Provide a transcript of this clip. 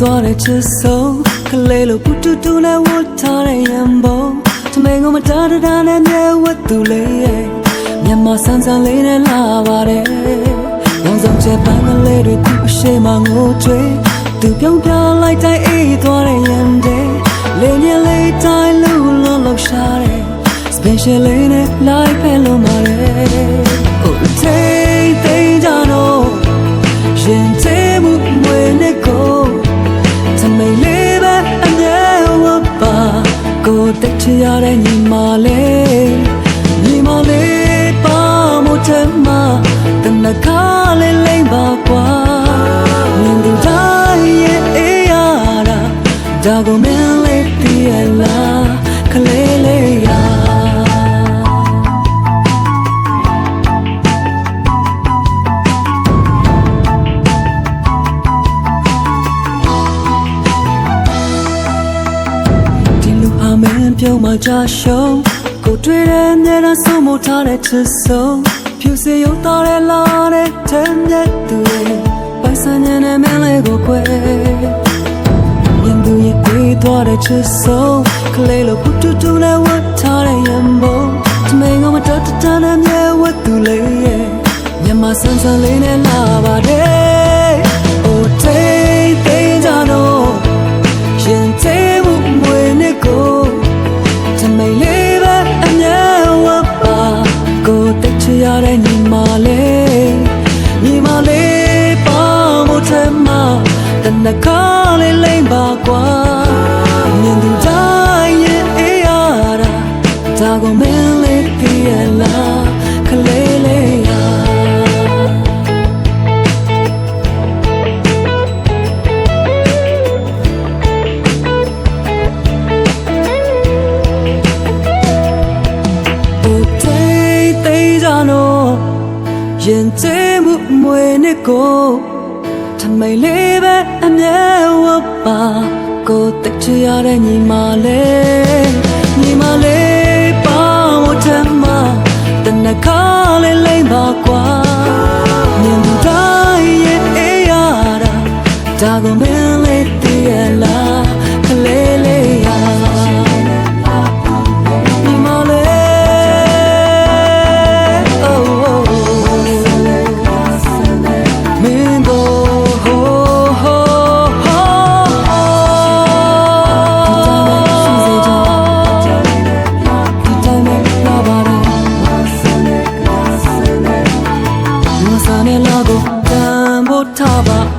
ချစ်ဆုံးကလေးလိုပူတူတူနဲ့ဝတ်ထားတဲ့ရံပုံတမင်ကမတားတာနဲ့မြဲဝတ်သူလေးရဲ့မြန်မာဆန်းဆန်းလေးနဲ့လာပါတယ်ရောင်စုံချက်ပန်းကလေးတွေသူ့အရှိမငိုကြွေးသူပြုံးပြလိုက်တိုင်းအေးသွားတဲ့ရံတဲ့လေညလေးတိုင်းလူလုံးလောက်ရှာတဲ့ special လေးနဲ့ live ပဲလုံးပါတယ် ကိုတက်ချရတဲ့ညီမလေးညီမလေးပါမို့တယ်မတနခါလေးလိမ့်ပါကွာမြင်သူတိုင်းရဲ့အေးရတာဒါကိုမ ပြုံးမှကြရှုံးကိုတွေ့တဲ့မြဲတမ်းဆုံးမထားတဲ့ချစ်ဆုံးဖြူစေရုံသားတဲ့လာတဲ့တမ်းမြတ်သူရဲ့ပိုင်ဆိုင်တဲ့မင်းလေးကိုခွဲမြင်သူရဲ့အေးသွားတဲ့ချစ်ဆုံးကလေးလိုပူတူတူနဲ့ဝတ်ထားတဲ့ရံပုံတမင်ကမတတ်တန်နဲ့မြဲဝတ်သူလေးရဲ့မြန်မာဆန်းဆန်းလေးနဲ့လာ နခါလေးလိမ့်ပါကွာမြင်သူတိုင်းရဲ့အေးရတာဒါကိုမင်းလေးပြရလားခလေးလေးရ Oh take they don't know ရင်သေးမှုမွေနဲ့ကိုထ မိန်လေးပဲအမြဲဝတ်ပါကိုတက်ချရတဲ့ညီမလေးညီမလေးပါမထမတနခါလေးလိမ့်ပါကွာမြင်သူတိုင်းရဲ့အေးရတာဒါကိုမ ငါ